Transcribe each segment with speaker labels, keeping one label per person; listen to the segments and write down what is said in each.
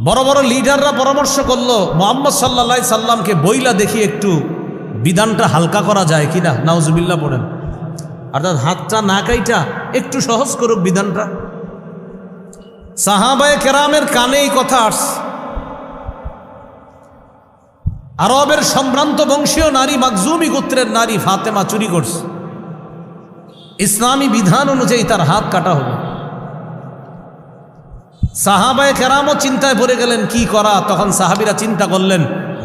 Speaker 1: বড় বড় লিডাররা পরামর্শ করল, মোহাম্মদ সাল্লা সাল্লামকে বইলা দেখি একটু বিধানটা হালকা করা যায় কিনা নাউজুবিল্লা পড়েন। অর্থাৎ হাতটা না কাইটা একটু সহজ করুক বিধানটা। সাহাবায় কেরামের কানে এই কথা আসছে। আরবের সম্ভ্রান্ত বংশীয় নারী মাকজুমি গোত্রের নারী ফাতেমা চুরি করছে। ইসলামী বিধান অনুযায়ী তার হাত কাটা হলো। সাহাবায় কেরামও চিন্তায় পড়ে গেলেন, কি করা? তখন সাহাবিরা চিন্তা করলেন,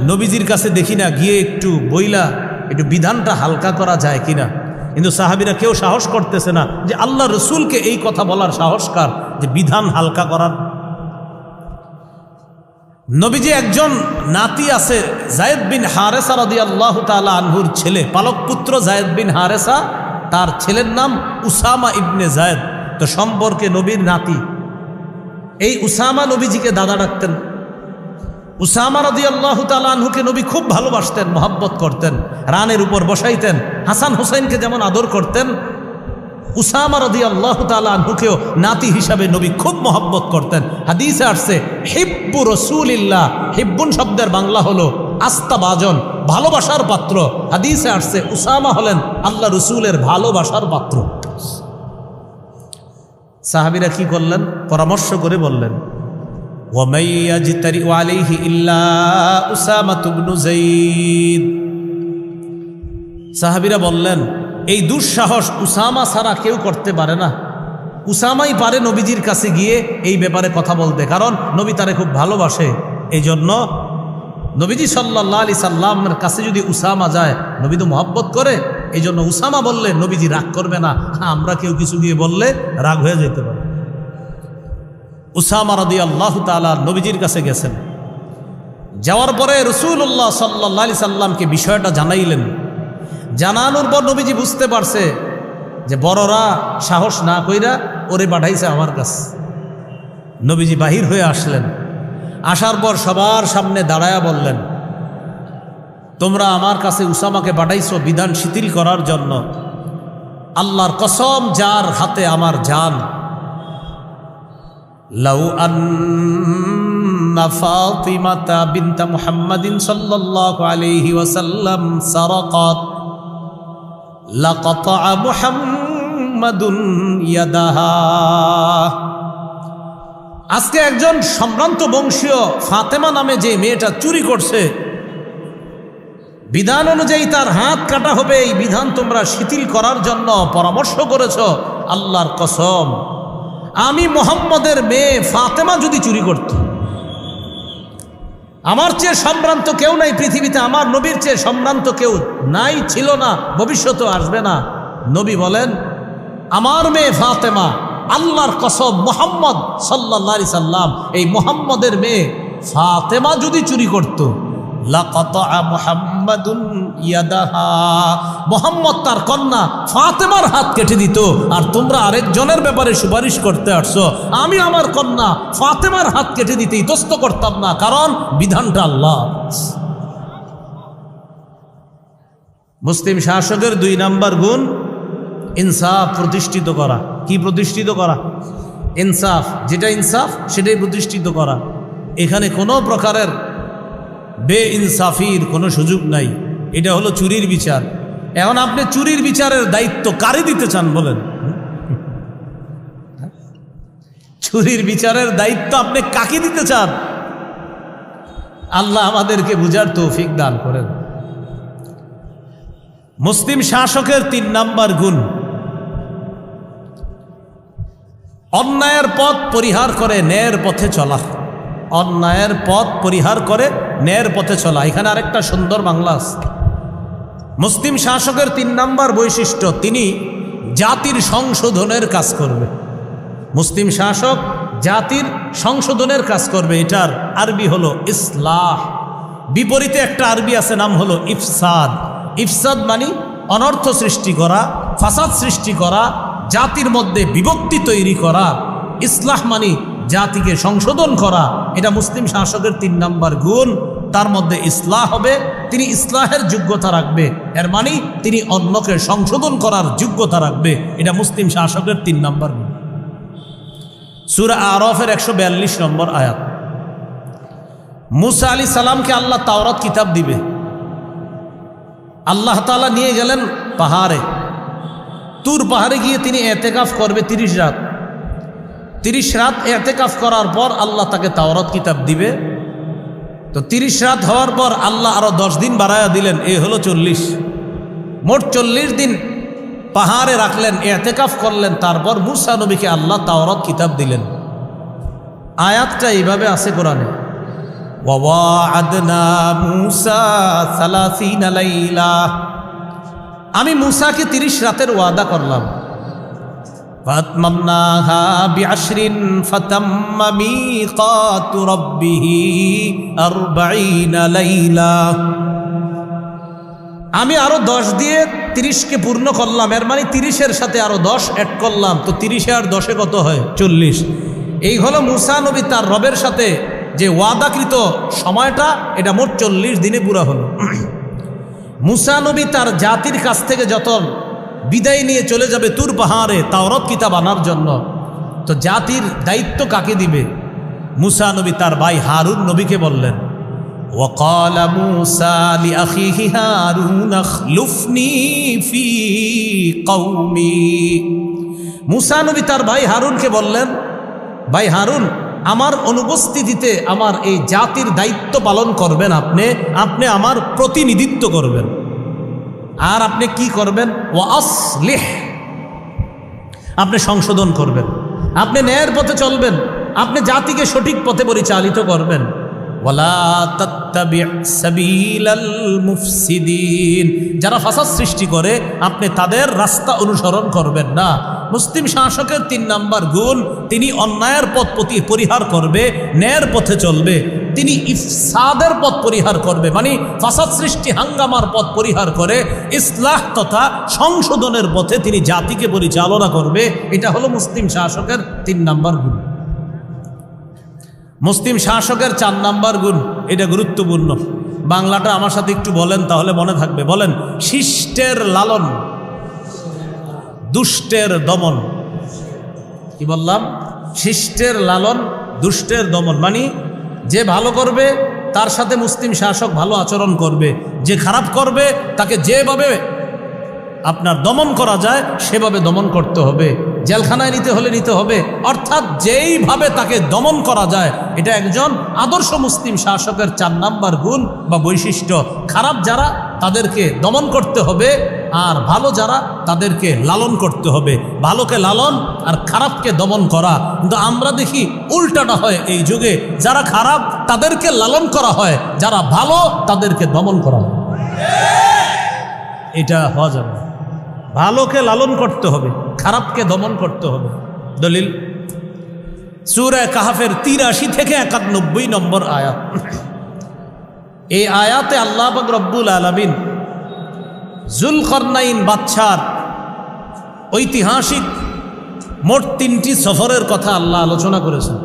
Speaker 1: নবীজির কাছে দেখি না, গিয়ে একটু বইলা, একটু বিধানটা হালকা করা যায় কিনা? কিন্তু সাহাবিরা কেউ সাহস করতেছে না যে আল্লাহ রসুলকে এই কথা বলার সাহসকার যে বিধান হালকা করার। নবীজি একজন নাতি আছে, জায়দ বিন হারেসা রদি আল্লাহ তালা আনহুর ছেলে পালক পুত্র জায়দ বিন হারেসা, তার ছেলের নাম উসামা ইবনে জায়দ। তো সম্পর্কে নবীর নাতি এই উসামা নবীজিকে দাদা ডাকতেন। উসামা রদি আল্লাহ আনহুকে নবী খুব ভালোবাসতেন, মহাব্বত করতেন, রানের উপর বসাইতেন, হাসান হুসাইনকে যেমন আদর করতেন, উসামা রদি আল্লাহ আনহুকেও নাতি হিসাবে নবী খুব মহব্বত করতেন। হাদিসে আসছে, হিব্বু রসুলিল্লাহ হিব্বুন শব্দের বাংলা হলো আস্তা বাজন ভালোবাসার পাত্র। হাদিসে আসছে, উসামা হলেন আল্লাহ রসুলের ভালোবাসার পাত্র। সাহাবিরা কি করলেন? পরামর্শ করে বললেন সাহাবিরা বললেন, এই দুঃসাহস উসামা ছাড়া কেউ করতে পারে না। উসামাই পারে নবীজির কাছে গিয়ে এই ব্যাপারে কথা বলতে, কারণ নবী তারে খুব ভালোবাসে। এই জন্য নবীজি সাল্লা আলি সাল্লামের কাছে যদি উসামা যায়, নবী তো মহব্বত করে। এই জন্য উসামা বললে নবীজি রাগ করবে না, আমরা কেউ কিছু গিয়ে বললে রাগ হয়ে যেতে পারে। উসামা রদি আল্লাহ তালা নবীজির কাছে গেছেন। যাওয়ার পরে রসুল্লাহ সাল্লাহ আলি সাল্লামকে বিষয়টা জানাইলেন। জানানোর পর নবীজি বুঝতে পারছে যে বড়রা সাহস না কইরা ওরে পাঠাইছে আমার কাছে। নবীজি বাহির হয়ে আসলেন। আসার পর সবার সামনে দাঁড়ায়া বললেন তোমরা আমার কাছে উসামাকে পাঠাইছো বিধান শিথিল করার জন্য। আল্লাহর কসম, যার হাতে আমার জান। লাউ বিনতা ওয়াসাল্লাম আজকে একজন সম্ভ্রান্ত বংশীয় ফাতেমা নামে যে মেয়েটা চুরি করছে বিধান অনুযায়ী তার হাত কাটা হবে, এই বিধান তোমরা শিথিল করার জন্য পরামর্শ করেছ, আল্লাহর কসম। আমি মোহাম্মদের মেয়ে ফাতেমা যদি চুরি করত, আমার চেয়ে সম্ভ্রান্ত কেউ নাই পৃথিবীতে, আমার নবীর চেয়ে সম্ভ্রান্ত কেউ নাই, ছিল না ভবিষ্যতেও আসবে না। নবী বলেন, আমার মেয়ে ফাতেমা, আল্লাহর কসম, মোহাম্মদ সাল্লা সাল্লাম, এই মোহাম্মদের মেয়ে ফাতেমা যদি চুরি করত মোহাম্মদ তার কন্যা ফাতেমার হাত কেটে দিত। আর তোমরা আরেকজনের ব্যাপারে সুপারিশ করতে আসছো। আমি আমার কন্যা ফাতেমার হাত কেটে দিতে ইতস্ত করতাম না। কারণ বিধানটা আল্লাহ। মুসলিম শাসকের দুই নাম্বার গুণ, ইনসাফ প্রতিষ্ঠিত করা। কি প্রতিষ্ঠিত করা? ইনসাফ। যেটা ইনসাফ, সেটাই প্রতিষ্ঠিত করা। এখানে কোনো প্রকারের বে ইনসাফির কোনো সুযোগ নাই। এটা হলো চুরির বিচার। এখন আপনি চুরির বিচারের দায়িত্ব কারে দিতে চান বলেন? চুরির বিচারের দায়িত্ব আপনি কাকে দিতে চান? আল্লাহ আমাদেরকে বুঝার তৌফিক দান করেন। মুসলিম শাসকের তিন নাম্বার গুণ। অন্যায়ের পথ পরিহার করে ন্যায়ের পথে চলা। অন্যায়ের পথ পরিহার করে ন্যায়ের পথে চলা। এখানে আরেকটা সুন্দর বাংলা আছে। মুসলিম শাসকের তিন নাম্বার বৈশিষ্ট্য, তিনি জাতির সংশোধনের কাজ করবে। মুসলিম শাসক জাতির সংশোধনের কাজ করবে। এটার আরবি হলো ইসলাহ। বিপরীতে একটা আরবি আছে, নাম হলো ইফসাদ। ইফসাদ মানে অনর্থ সৃষ্টি করা, ফাসাদ সৃষ্টি করা, জাতির মধ্যে বিভক্তি তৈরি করা। ইসলাহ মানে জাতিকে সংশোধন করা, এটা মুসলিম শাসকের তিন নাম্বার গুণ। তার মধ্যে ইসলাহ হবে, তিনি ইসলাহের যোগ্যতা রাখবে। এর মানে তিনি অন্যকে সংশোধন করার যোগ্যতা রাখবে। এটা মুসলিম শাসকের তিন নাম্বার গুণ। সুরা আরফের একশো বিয়াল্লিশ নম্বর আয়াত। মুসা আলী সালামকে আল্লাহ তাওরাত কিতাব দিবে। আল্লাহ তালা নিয়ে গেলেন পাহাড়ে। তুর পাহাড়ে গিয়ে তিনি এতেকাফ করবে তিরিশ রাত। তিরিশ রাত এতেকাফ করার পর আল্লাহ তাকে তাওরাত কিতাব দিবে। তো তিরিশ রাত হওয়ার পর আল্লাহ আরও দশ দিন বাড়ায়া দিলেন, এ হলো চল্লিশ। মোট চল্লিশ দিন পাহাড়ে রাখলেন, এতেকাফ করলেন, তারপর মুসা নবীকে আল্লাহ তাওরাত কিতাব দিলেন। আয়াতটা এইভাবে আছে কোরআনে। আমি মুসাকে তিরিশ রাতের ওয়াদা করলাম। فأتممناها بعشر فتم ميقات ربه أربعين ليلة আমি আরো দশ দিয়ে তিরিশকে পূর্ণ করলাম এর মানে তিরিশের সাথে আরো দশ অ্যাড করলাম তো তিরিশে আর দশে কত হয় চল্লিশ এই হলো মুসা নবী তার রবের সাথে যে ওয়াদাকৃত সময়টা এটা মোট চল্লিশ দিনে পুরা হলো মুসা নবী তার জাতির কাছ থেকে যত বিদায় নিয়ে চলে যাবে তুর পাহাড়ে তাওরত কিতাব আনার জন্য তো জাতির দায়িত্ব কাকে দিবে মুসা নবী তার ভাই হারুন নবীকে বললেন وقال موسى لأخيه هارون اخلفني في قومي মুসা নবী তার ভাই হারুনকে বললেন ভাই হারুন আমার অনুপস্থিতিতে আমার এই জাতির দায়িত্ব পালন করবেন আপনি আপনি আমার প্রতিনিধিত্ব করবেন আর আপনি কি করবেন? ও আসলেহ আপনি সংশোধন করবেন। আপনি ন্যায়ের পথে চলবেন। আপনি জাতিকে সঠিক পথে পরিচালিত করবেন। যারা ফাসাদ সৃষ্টি করে, আপনি তাদের রাস্তা অনুসরণ করবেন না। মুসলিম শাসকের তিন নাম্বার গুণ, তিনি অন্যায়ের পথ পরিহার করবে, ন্যায়ের পথে চলবে। তিনি ইফসাদের পথ পরিহার করবে মানে ফাসাদ সৃষ্টি হাঙ্গামার পথ পরিহার করে, ইসলাহ তথা সংশোধনের পথে তিনি জাতিকে পরিচালনা করবে। এটা হলো মুসলিম শাসকের তিন নাম্বার গুণ। মুসলিম শাসকের চার নাম্বার গুণ, এটা গুরুত্বপূর্ণ। বাংলাটা আমার সাথে একটু বলেন, তাহলে মনে থাকবে। বলেন, শিষ্টের লালন, দুষ্টের দমন। কি বললাম? শিষ্টের লালন, দুষ্টের দমন মানে যে ভালো করবে, তার সাথে মুসলিম শাসক ভালো আচরণ করবে। যে খারাপ করবে, তাকে যেভাবে আপনার দমন করা যায়, সেভাবে দমন করতে হবে। জেলখানায় নিতে হলে নিতে হবে। অর্থাৎ যেইভাবে তাকে দমন করা যায়, এটা একজন আদর্শ মুসলিম শাসকের চার নাম্বার গুণ বা বৈশিষ্ট্য। খারাপ যারা, তাদেরকে দমন করতে হবে। আর ভালো যারা, তাদেরকে লালন করতে হবে। ভালোকে লালন আর খারাপকে দমন করা। কিন্তু আমরা দেখি উল্টাটা হয় এই যুগে। যারা খারাপ, তাদেরকে লালন করা হয়। যারা ভালো, তাদেরকে দমন করা হয়। এটা হওয়া যাবে। ভালোকে লালন করতে হবে, খারাপকে দমন করতে হবে। দলিল সুরায় কাহাফের তিরাশি থেকে একানব্বই নম্বর আয়াত। এই আয়াতে আল্লাহ রব্বুল আলমিন জুলকরনাইন বাচ্চার ঐতিহাসিক মোট তিনটি সফরের কথা আল্লাহ আলোচনা করেছেন।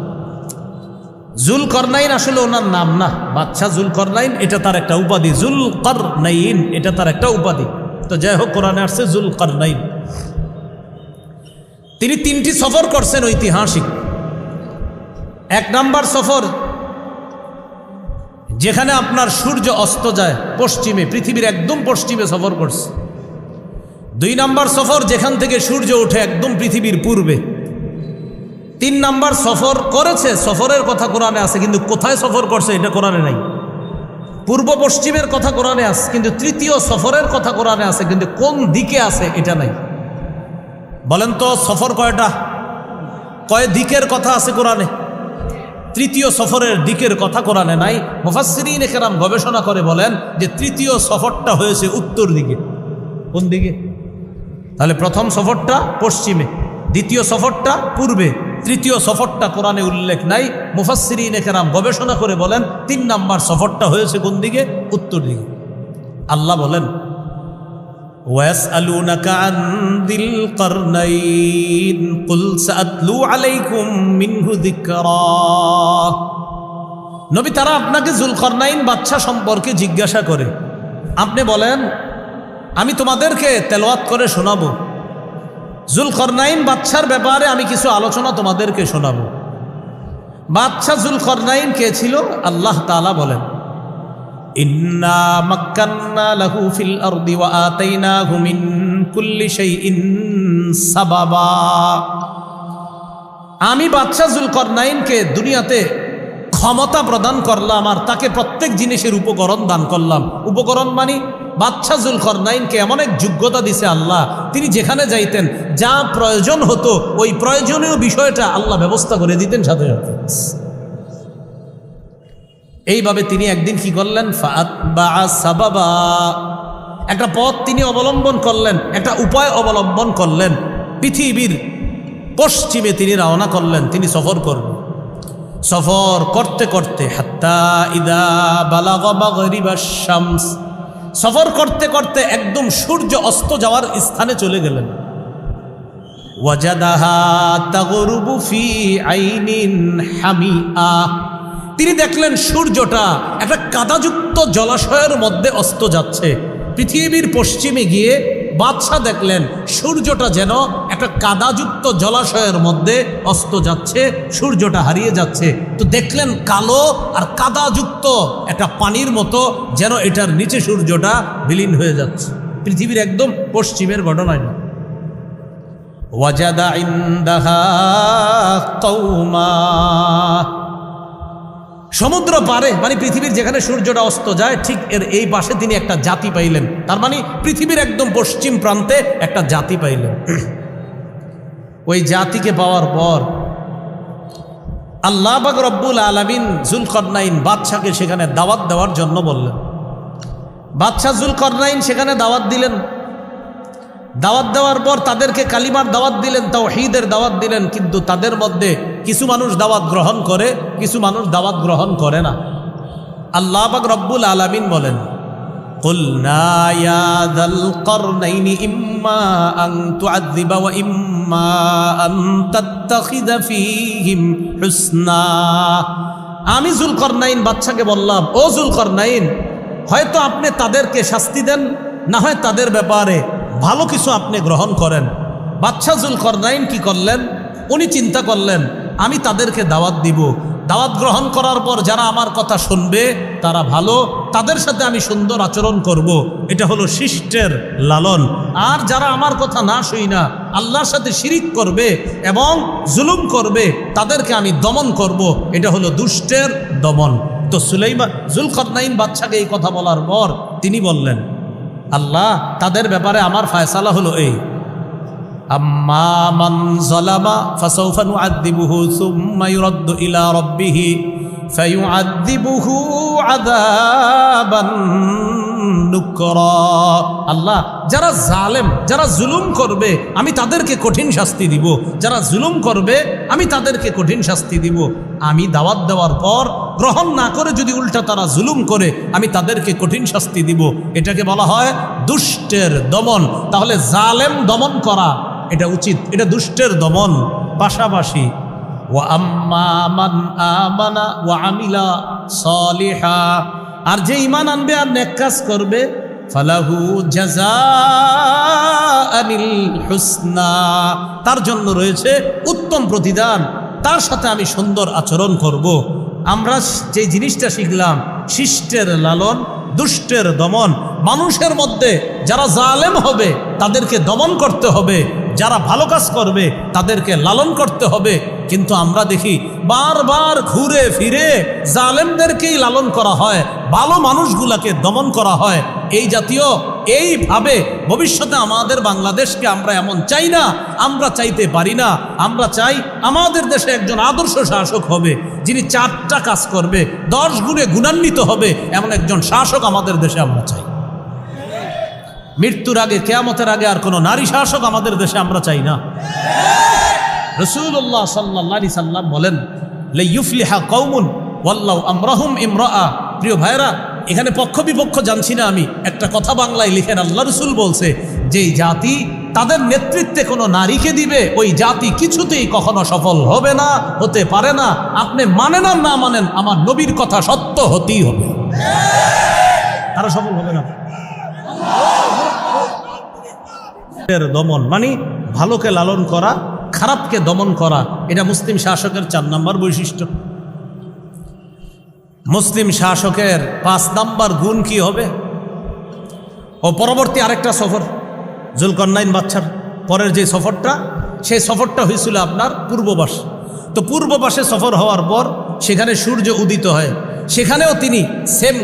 Speaker 1: জুলকরনাইন আসলে ওনার নাম না। বাচ্চা জুলকরনাইন, এটা তার একটা উপাধি। জুলকরনাইন, এটা তার একটা উপাধি। তো যাই হোক, কোরআনে আসছে জুলকরনাইন। তিনি তিনটি সফর করছেন ঐতিহাসিক। এক নাম্বার সফর যেখানে আপনার সূর্য অস্ত যায় পশ্চিমে, পৃথিবীর একদম পশ্চিমে সফর করছে। দুই নাম্বার সফর যেখান থেকে সূর্য ওঠে একদম পৃথিবীর পূর্বে। তিন নাম্বার সফর করেছে, সফরের কথা কোরআনে আছে, কিন্তু কোথায় সফর করছে এটা কোরআনে নাই। পূর্ব পশ্চিমের কথা কোরআনে আছে, কিন্তু তৃতীয় সফরের কথা কোরআনে আছে, কিন্তু কোন দিকে আছে এটা নাই। বলেন তো সফর কয়টা? কয় দিকের কথা আছে কোরআনে? তৃতীয় সফরের দিকের কথা কোরআনে নাই। মুফাসসিরিন কেরাম গবেষণা করে বলেন যে তৃতীয় সফরটা হয়েছে উত্তর দিকে। কোন দিকে? তাহলে প্রথম সফরটা পশ্চিমে, দ্বিতীয় সফরটা পূর্বে, তৃতীয় সফরটা কোরআনে উল্লেখ নাই। মুফাসসিরিন কেরাম গবেষণা করে বলেন, তিন নাম্বার সফরটা হয়েছে কোন দিকে? উত্তর দিকে। আল্লাহ বলেন ويسألونك عن ذي القرنين قل سأتلو عليكم منه ذكرا নবী তারা আপনাকে জুলকরনাইন বাচ্চা সম্পর্কে জিজ্ঞাসা করে আপনি বলেন আমি তোমাদেরকে তেলাওয়াত করে শোনাবো জুলকরনাইন বাচ্চার ব্যাপারে আমি কিছু আলোচনা তোমাদেরকে শোনাবো বাদশাহ জুলকরনাইন কে ছিল আল্লাহ তাআলা বলেন ইন্না মাক্কান্না লাহু ফিল আরদি আমি বাদশাহ জুলকরনাইনকে দুনিয়াতে ক্ষমতা প্রদান করলাম আর তাকে প্রত্যেক জিনিসের উপকরণ দান করলাম। উপকরণ মানে বাদশাহ জুলকরনাইনকে এমন এক যোগ্যতা দিছে আল্লাহ, তিনি যেখানে যাইতেন, যা প্রয়োজন হতো, ওই প্রয়োজনীয় বিষয়টা আল্লাহ ব্যবস্থা করে দিতেন সাথে সাথে। এইভাবে তিনি একদিন কি করলেন? সাবাবা। একটা পথ তিনি অবলম্বন করলেন, একটা উপায় অবলম্বন করলেন। পৃথিবীর পশ্চিমে তিনি রওনা করলেন, তিনি সফর করবেন সফর করতে করতে, হাত্তা ইদা বালাগাবাগরিবাস সফর করতে করতে একদম সূর্য অস্ত যাওয়ার স্থানে চলে গেলেন। ওয়াজাদাহা তাগরুবু ফি আইনিন হামিআ। তিনি দেখলেন সূর্যটা একটা কাদাযুক্ত জলাশয়ের মধ্যে অস্ত যাচ্ছে। পৃথিবীর পশ্চিমে গিয়ে বাদশাহ দেখলেন সূর্যটা যেন একটা কাদাযুক্ত জলাশয়ের মধ্যে অস্ত যাচ্ছে, সূর্যটা হারিয়ে যাচ্ছে। তো দেখলেন কালো আর কাদাযুক্ত একটা পানির মতো যেন এটার নিচে সূর্যটা বিলীন হয়ে যাচ্ছে। পৃথিবীর একদম পশ্চিমের ঘটনায় না ওয়াজাদা ইন্দাহা কৌমা সমুদ্র পারে মানে পৃথিবীর যেখানে সূর্যটা অস্ত যায়, ঠিক এর এই পাশে তিনি একটা জাতি পাইলেন। তার মানে পৃথিবীর একদম পশ্চিম প্রান্তে একটা জাতি পাইলেন। ওই জাতিকে পাওয়ার পর আল্লাহ বাগ রব্বুল আলমিন জুলকরনাইন বাদশাকে সেখানে দাওয়াত দেওয়ার জন্য বললেন। বাদশাহ জুলকরনাইন সেখানে দাওয়াত দিলেন। দাওয়াত দেওয়ার পর তাদেরকে কালিমার দাওয়াত দিলেন তাও হিদের দাওয়াত দিলেন কিন্তু তাদের মধ্যে কিছু মানুষ দাওয়াত গ্রহণ করে কিছু মানুষ দাওয়াত গ্রহণ করে না আল্লাহ বাক রব্বুল আলামিন বলেন قلنا يا ذا القرنين إما أن تعذب وإما أن تتخذ فيهم حسنا আমি জুলকরনাইন বাচ্চাকে বললাম ও জুলকরনাইন হয়তো আপনি তাদেরকে শাস্তি দেন না হয় তাদের ব্যাপারে ভালো কিছু আপনি গ্রহণ করেন। বাচ্চা জুলকরনাইন কি করলেন? উনি চিন্তা করলেন, আমি তাদেরকে দাওয়াত দিব। দাওয়াত গ্রহণ করার পর যারা আমার কথা শুনবে, তারা ভালো, তাদের সাথে আমি সুন্দর আচরণ করব। এটা হলো শিষ্টের লালন। আর যারা আমার কথা না শুই না, আল্লাহর সাথে শিরিক করবে এবং জুলুম করবে, তাদেরকে আমি দমন করব। এটা হলো দুষ্টের দমন। তো সুলাইমা, জুলকরনাইন বাচ্চাকে এই কথা বলার পর তিনি বললেন আল্লাহ তাদের ব্যাপারে আমার ফায়সালা হলো এই। আম্মা মান আল্লাহ, যারা জালেম, যারা জুলুম করবে, আমি তাদেরকে কঠিন শাস্তি দিব। যারা জুলুম করবে, আমি তাদেরকে কঠিন শাস্তি দিব। আমি দাওয়াত দেওয়ার পর, গ্রহণ না করে যদি উল্টা তারা জুলুম করে, আমি তাদেরকে কঠিন শাস্তি দিব। এটাকে বলা হয় দুষ্টের দমন। তাহলে জালেম দমন করা, এটা উচিত। এটা দুষ্টের দমন। পাশাপাশি, ওয়া ও আম্মান আমানা ও আমিলা সলিহা। আর যে ইমান আনবে আর নেক কাজ করবে, ফালাহু জাজা আনিল হুসনা। তার জন্য রয়েছে উত্তম প্রতিদান। তার সাথে আমি সুন্দর আচরণ করব। আমরা যে জিনিসটা শিখলাম, শিষ্টের লালন, দুষ্টের দমন, মানুষের মধ্যে যারা জালেম হবে, তাদেরকে দমন করতে হবে। যারা ভালো কাজ করবে, তাদেরকে লালন করতে হবে। কিন্তু আমরা দেখি, বারবার ঘুরে ফিরে জালেমদেরকেই লালন করা হয়, ভালো মানুষগুলাকে দমন করা হয়। এই জাতীয়, এইভাবে ভবিষ্যতে আমাদের বাংলাদেশকে আমরা এমন চাই না, আমরা চাইতে পারি না। আমরা চাই আমাদের দেশে একজন আদর্শ শাসক হবে, যিনি চারটা কাজ করবে, দশ গুণে গুণান্বিত হবে, এমন একজন শাসক আমাদের দেশে আমরা চাই। মৃত্যুর আগে, কেয়ামতের আগে আর কোনো নারী শাসক আমাদের দেশে আমরা চাই না। রসুল্লাহ সাল্লি সাল্লাম বলেন লেইফলিহা কৌমুন ওয়াল্লাহ আমরাহুম ইমরা প্রিয় ভাইরা এখানে পক্ষ বিপক্ষ জানছি না আমি। একটা কথা বাংলায় লিখেন, আল্লাহ রসুল বলছে, যেই জাতি তাদের নেতৃত্বে কোনো নারীকে দিবে, ওই জাতি কিছুতেই কখনো সফল হবে না, হতে পারে না। আপনি মানেন আর না মানেন, আমার নবীর কথা সত্য হতেই হবে। তারা সফল হবে না। দমন মানে ভালোকে লালন করা, খারাপকে দমন করা, এটা মুসলিম শাসকের চার নম্বর বৈশিষ্ট্য। মুসলিম শাসকের পাঁচ নাম্বার গুণ কি হবে? ও, পরবর্তী আরেকটা সফর জুলকন্নাইন বাচ্চার পরের যে সফরটা, সেই সফরটা হয়েছিল আপনার পূর্ববাস। তো পূর্ববাসে সফর হওয়ার পর সেখানে সূর্য উদিত হয়। সেখানেও তিনি সেম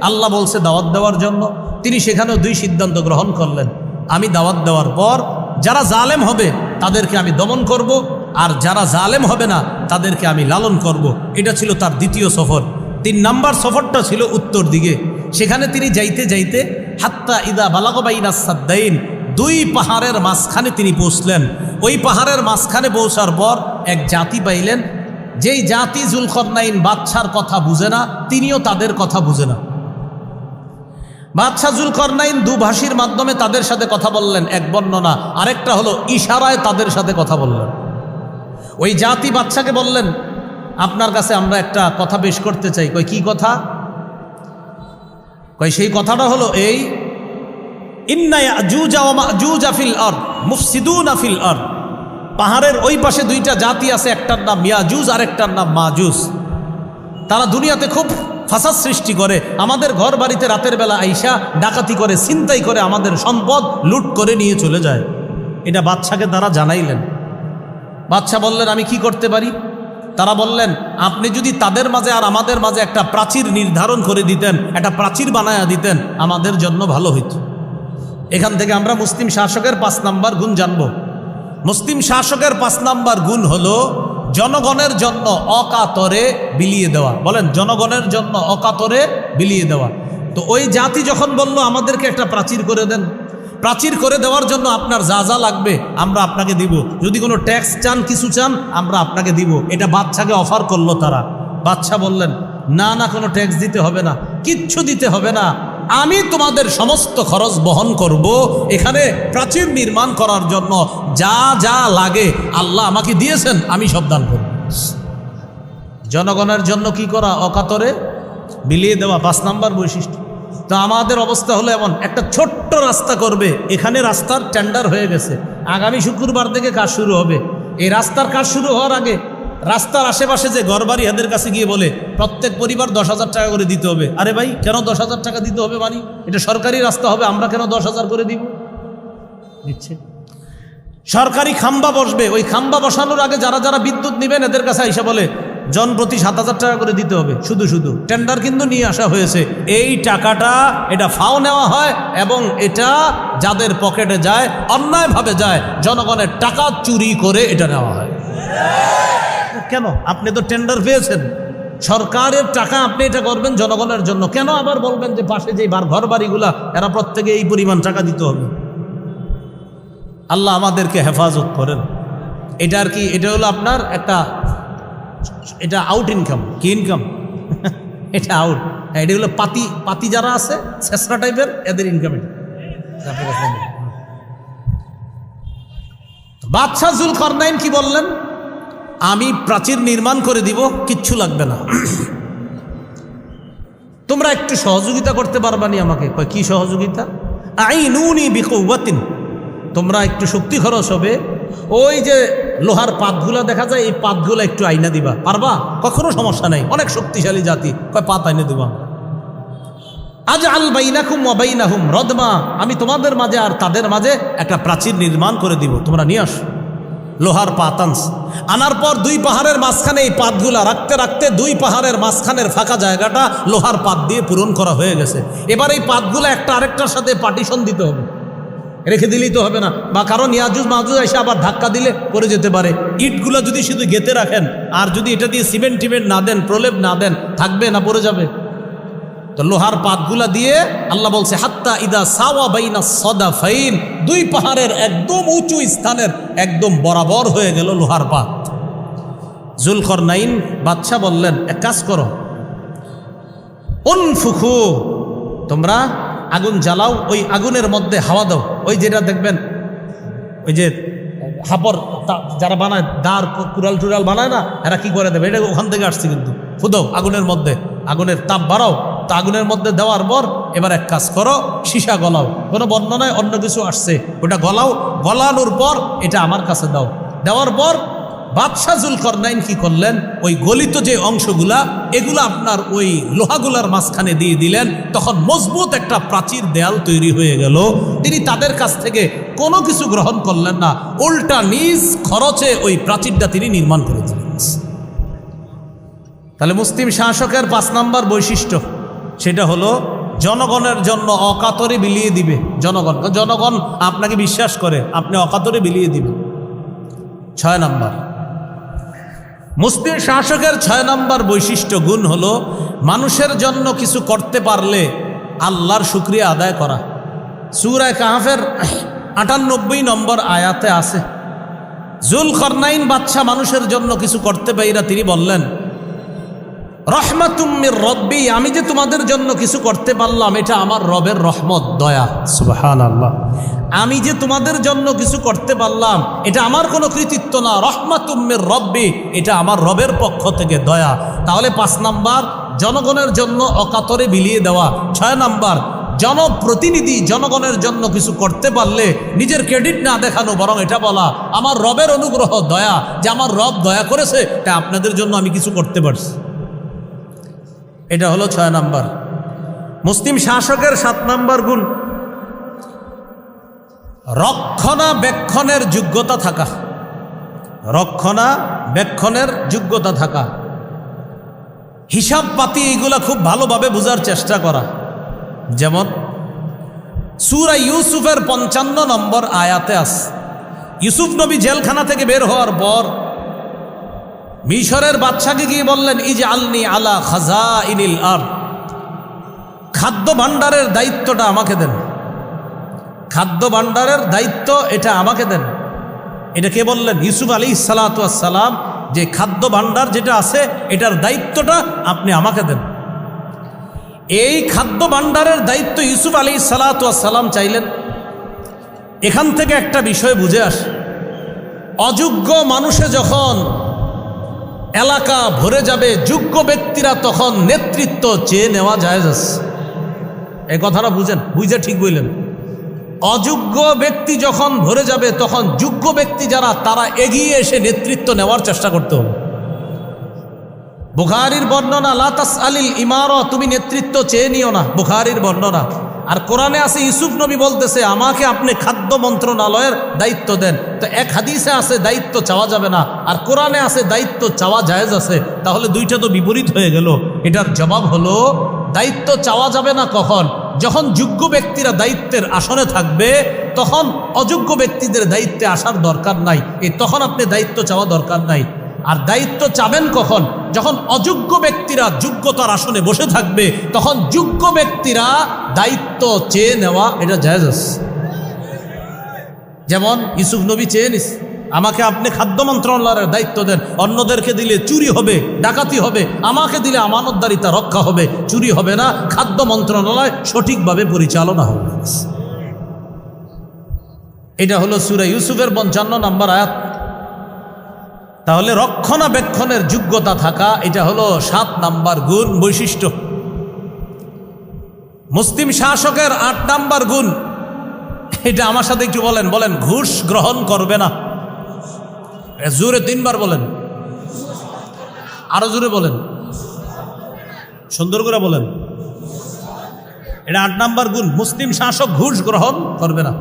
Speaker 1: আল্লাহ বলছে দাওয়াত দেওয়ার জন্য। তিনি সেখানেও দুই সিদ্ধান্ত গ্রহণ করলেন। আমি দাওয়াত দেওয়ার পর যারা জালেম হবে তাদেরকে আমি দমন করব, আর যারা জালেম হবে না তাদেরকে আমি লালন করব। এটা ছিল তার দ্বিতীয় সফর। তিন নাম্বার সফরটা ছিল উত্তর দিকে। সেখানে তিনি যাইতে যাইতে হাত্তা ইদা বালাগবাইনা সাদ্দাইন দুই পাহাড়ের মাঝখানে তিনি পৌঁছলেন। ওই পাহাড়ের মাঝখানে পৌঁছার পর এক জাতি পাইলেন, যেই জাতি জুলকরনাইন বাদশার কথা বুঝে না, তিনিও তাদের কথা বুঝে না। বাদশাহ জুলকরনাইন দুভাষীর মাধ্যমে তাদের সাথে কথা বললেন, এক বর্ণনা। আরেকটা হলো, ইশারায় তাদের সাথে কথা বললেন। ওই জাতি বাচ্চাকে বললেন, আপনার কাছে আমরা একটা কথা পেশ করতে চাই। কই কি কথা? কই সেই কথাটা হলো এই পাহাড়ের ওই পাশে দুইটা জাতি আছে, একটার নাম মিয়াজুজ আর একটার নাম মাজুজ। তারা দুনিয়াতে খুব ফাসাদ সৃষ্টি করে, আমাদের ঘর বাড়িতে রাতের বেলা আইসা ডাকাতি করে, ছিনতাই করে আমাদের সম্পদ লুট করে নিয়ে চলে যায়। এটা বাচ্চাকে তারা জানাইলেন। বাচ্চা বললেন, আমি কি করতে পারি? তারা বললেন, আপনি যদি তাদের মাঝে আর আমাদের মাঝে একটা প্রাচীর নির্ধারণ করে দিতেন, একটা প্রাচীর বানায়া দিতেন, আমাদের জন্য ভালো হইত। এখান থেকে আমরা মুসলিম শাসকের পাঁচ নাম্বার গুণ জানব। মুসলিম শাসকের পাঁচ নাম্বার গুণ হলো জনগণের জন্য অকাতরে বিলিয়ে দেওয়া। বলেন, জনগণের জন্য অকাতরে বিলিয়ে দেওয়া। তো ওই জাতি যখন বলল, আমাদেরকে একটা প্রাচীর করে দেন। প্রাচীর করে দেওয়ার জন্য আপনার যা যা লাগবে, আমরা আপনাকে দিব। যদি কোনো ট্যাক্স চান, কিছু চান, আমরা আপনাকে দিব। এটা বাচ্চাকে অফার করল তারা। বাচ্চা বললেন, না না, কোনো ট্যাক্স দিতে হবে না। কিচ্ছু দিতে হবে না। আমি তোমাদের সমস্ত খরচ বহন করব এখানে প্রাচীর নির্মাণ করার জন্য। যা যা লাগে আল্লাহ আমাকে দিয়েছেন, আমি সব দান করব। জনগণের জন্য কি করা অকাতরে? বিলিয়ে দেওয়া পাঁচ নাম্বার বৈশিষ্ট্য। তো আমাদের অবস্থা হলো এমন, একটা ছোট্ট রাস্তা করবে, এখানে রাস্তার টেন্ডার হয়ে গেছে। আগামী শুক্রবার থেকে কাজ শুরু হবে। এই রাস্তার কাজ শুরু হওয়ার আগে রাস্তার আশেপাশে যে ঘরবাড়ি এদের কাছে গিয়ে বলে প্রত্যেক পরিবার দশ হাজার টাকা করে দিতে হবে। আরে ভাই কেন দশ হাজার টাকা দিতে হবে মানি? এটা সরকারি রাস্তা হবে আমরা কেন দশ হাজার করে দিব? দিচ্ছে সরকারি খাম্বা বসবে। ওই খাম্বা বসানোর আগে যারা যারা বিদ্যুৎ নেবেন এদের কাছে এসে বলে জন প্রতি সাত হাজার টাকা করে দিতে হবে। শুধু শুধু। টেন্ডার কিন্তু নিয়ে আসা হয়েছে। এই টাকাটা এটা ফাও নেওয়া হয় এবং এটা যাদের পকেটে যায় অন্যায়ভাবে যায় জনগণের টাকা চুরি করে এটা নেওয়া হয়। কেন? আপনি তো টেন্ডার পেয়েছেন। সরকারের টাকা আপনি এটা করবেন জনগণের জন্য। কেন আবার বলবেন যে পাশে যে ঘর বাড়িগুলা এরা প্রত্যেকে এই পরিমাণ টাকা দিতে হবে? আল্লাহ আমাদেরকে হেফাজত করেন। এটা আর কি এটা হলো আপনার একটা এটা আউট ইনকাম কি ইনকাম এটা আউট এটা হলো পাতি পাতি যারা আছে ছেসরা টাইপের এদের ইনকাম এটা। বাদশাহ জুল করনাইন কি বললেন? আমি প্রাচীর নির্মাণ করে দিব, কিচ্ছু লাগবে না। তোমরা একটু সহযোগিতা করতে পারবানি আমাকে। কি সহযোগিতা? আই নুনি বিকৌবাতিন তোমরা একটু শক্তি খরচ হবে। ওই যে লোহার পাতগুলা দেখা যায়, এই পাতগুলা একটু আইনা দিবা। পারবা? কখনো সমস্যা নেই। অনেক শক্তিশালী জাতি। কয়, পাত আইনে দিবা আজ আল বাইনাকুম অবাইনাহুম রদমা। আমি তোমাদের মাঝে আর তাদের মাঝে একটা প্রাচীর নির্মাণ করে দিব। তোমরা নিয়ে আসো। লোহার পাতাংশ আনার পর দুই পাহাড়ের মাঝখানে এই পাতগুলা রাখতে রাখতে দুই পাহাড়ের মাঝখানের ফাঁকা জায়গাটা লোহার পাত দিয়ে পূরণ করা হয়ে গেছে। এবার এই পাতগুলো একটা আরেকটার সাথে পার্টিশন দিতে হবে। রেখে দিলেই তো হবে না। বা কারণ ইয়াজুজ মাহুজ এসে আবার ধাক্কা দিলে পড়ে যেতে পারে। ইটগুলো যদি শুধু গেতে রাখেন, আর যদি এটা দিয়ে সিমেন্ট টিমেন্ট না দেন, প্রলেপ না দেন, থাকবে না, পড়ে যাবে। তো লোহার পাতগুলা দিয়ে আল্লাহ বলছে, হাত্তা ইদা সাওয়া বাইনা সদা ফাইন দুই পাহাড়ের একদম উঁচু স্থানের একদম বরাবর হয়ে গেল লোহার পাত। জুলকর নাইন বাদশাহ বললেন, এক কাজ করো, উনফুখু, তোমরা আগুন জ্বালাও, ওই আগুনের মধ্যে হাওয়া দাও। ওই যেটা দেখবেন, ওই যে হাপর যারা বানায়, দাঁড় কুড়াল টুরাল বানায় না, এরা কি করে দেবে? এটা ওখান থেকে আসছে কিন্তু। ফুদাও, আগুনের মধ্যে, আগুনের তাপ বাড়াও। তা আগুনের মধ্যে দেওয়ার পর এবার এক কাজ করো, সীসা গলাও। কোনো বর্ণনায় অন্য কিছু আসছে। ওটা গলাও, গলানোর পর এটা আমার কাছে দাও। দেওয়ার পর বাদশাহ জুলকরনাইন কি করলেন? ওই গলিত যে অংশগুলা, এগুলা আপনার ওই লোহাগুলার মাঝখানে দিয়ে দিলেন। তখন মজবুত একটা প্রাচীর দেয়াল তৈরি হয়ে গেল। তিনি তাদের কাছ থেকে কোনো কিছু গ্রহণ করলেন না। উল্টা নিজ খরচে ওই প্রাচীরটা তিনি নির্মাণ করে দিলেন। তাহলে মুসলিম শাসকের পাঁচ নাম্বার বৈশিষ্ট্য। সেটা হলো জনগণের জন্য অকাতরে বিলিয়ে দিবে। জনগণ জনগণ আপনাকে বিশ্বাস করে, আপনি অকাতরে বিলিয়ে দিবেন। ছয় নাম্বার। মুসলিম শাসকের ছয় নাম্বার বৈশিষ্ট্য গুণ হলো মানুষের জন্য কিছু করতে পারলে আল্লাহর শুক্রিয়া আদায় করা। সুরায় কাহাফের আটানব্বই নম্বর আয়াতে আছে জুল খরনাইন বাদশাহ মানুষের জন্য কিছু করতে পাইরা তিনি বললেন রহমাতুম্মির রব্বি আমি যে তোমাদের জন্য কিছু করতে পারলাম এটা আমার রবের রহমত দয়া। সুবাহান আল্লাহ আমি যে তোমাদের জন্য কিছু করতে পারলাম এটা আমার কোনো কৃতিত্ব না। রহমাতুম্মির রব্বি এটা আমার রবের পক্ষ থেকে দয়া। তাহলে পাঁচ নাম্বার জনগণের জন্য অকাতরে বিলিয়ে দেওয়া। ছয় নাম্বার জনপ্রতিনিধি জনগণের জন্য কিছু করতে পারলে নিজের ক্রেডিট না দেখানো বরং এটা বলা আমার রবের অনুগ্রহ দয়া। যে আমার রব দয়া করেছে তা আপনাদের জন্য আমি কিছু করতে পারছি। এটা হলো ছয় নাম্বার। মুসলিম শাসকের সাত নাম্বার গুণ। রক্ষণাবেক্ষণের যোগ্যতা থাকা। রক্ষণাবেক্ষণের যোগ্যতা থাকা। হিসাব পাতি এইগুলা খুব ভালোভাবে বোঝার চেষ্টা করা। যেমন, সুরা ইউসুফের পঞ্চান্ন নম্বর আয়াতে আস ইউসুফ নবী জেলখানা থেকে বের হওয়ার পর মিশরের বাদশাকে গিয়ে বললেন ইজ আলনি আলা খাজা ইনিল আর খাদ্য ভাণ্ডারের দায়িত্বটা আমাকে দেন। খাদ্য ভাণ্ডারের দায়িত্ব এটা আমাকে দেন। এটা কে বললেন? ইউসুফ আলী সালাতাম যে খাদ্য ভাণ্ডার যেটা আছে, এটার দায়িত্বটা আপনি আমাকে দেন। এই খাদ্য ভাণ্ডারের দায়িত্ব ইউসুফ আলী সালাতাম চাইলেন। এখান থেকে একটা বিষয় বুঝে আসে। অযোগ্য মানুষে যখন এলাকা ভরে যাবে, যোগ্য ব্যক্তিরা তখন নেতৃত্ব চেয়ে নেওয়া যায় এই কথাটা বুঝেন, বুঝে ঠিক বললেন। অযোগ্য ব্যক্তি যখন ভরে যাবে, তখন যোগ্য ব্যক্তি যারা, তারা এগিয়ে এসে নেতৃত্ব নেওয়ার চেষ্টা করতে হবে। বুখারির বর্ণনা লাতাস আলিল ইমার তুমি নেতৃত্ব চেয়ে নিও না। বুখারির বর্ণনা আর কোরআনে আছে, ইউসুফ নবী বলতেছে, আমাকে আপনি খাদ্য মন্ত্রণালয়ের দায়িত্ব দেন। তো এক হাদিসে আছে, দায়িত্ব চাওয়া যাবে না। আর কোরআনে আছে, দায়িত্ব চাওয়া জায়েজ আছে। তাহলে দুইটা তো বিপরীত হয়ে গেল। এটার জবাব হলো, দায়িত্ব চাওয়া যাবে না কখন? যখন যোগ্য ব্যক্তিরা দায়িত্বের আসনে থাকবে, তখন অযোগ্য ব্যক্তিদের দায়িত্বে আসার দরকার নাই। এই তখন আপনি দায়িত্ব চাওয়া দরকার নাই। আর দায়িত্ব চাবেন কখন? যখন অযোগ্য ব্যক্তিরা যোগ্যতার আসনে বসে থাকবে, তখন যোগ্য ব্যক্তিরা দায়িত্ব চেয়ে নেওয়া এটা জায়জ যেমন ইউসুফ নবী চেয়ে নিস, আমাকে আপনি খাদ্য মন্ত্রণালয়ের দায়িত্ব দেন, অন্যদেরকে দিলে চুরি হবে, ডাকাতি হবে, আমাকে দিলে আমানতদারিতা রক্ষা হবে, চুরি হবে না, খাদ্য মন্ত্রণালয় সঠিকভাবে পরিচালনা হবে। এটা হলো সুরা ইউসুফের পঞ্চান্ন নম্বর আয়াত। তাহলে রক্ষণাবেক্ষণের যোগ্যতা থাকা, এটা হলো সাত নাম্বার গুণ বৈশিষ্ট্য। মুসলিম শাসকের আট নাম্বার গুণ, এটা আমার সাথে একটু বলেন বলেন, ঘুষ গ্রহণ করবে না। জোরে তিনবার বলেন। আরও জোরে বলেন। সুন্দর করে বলেন। এটা আট নাম্বার গুণ, মুসলিম শাসক ঘুষ গ্রহণ করবে না।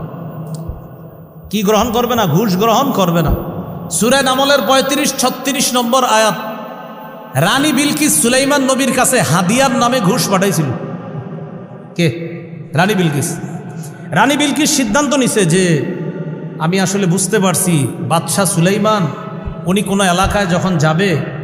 Speaker 1: কি গ্রহণ করবে না? ঘুষ গ্রহণ করবে না। সুরে নামলের পঁয়ত্রিশ, ছত্রিশ নম্বর আয়াত। রানী বিলকিস সুলাইমান নবীর কাছে হাদিয়ার নামে ঘুষ পাঠাইছিল। কে? রানী বিলকিস। রানী বিলকিস সিদ্ধান্ত নিছে যে, আমি আসলে বুঝতে পারছি, বাদশাহ সুলাইমান, উনি কোনো এলাকায় যখন যাবে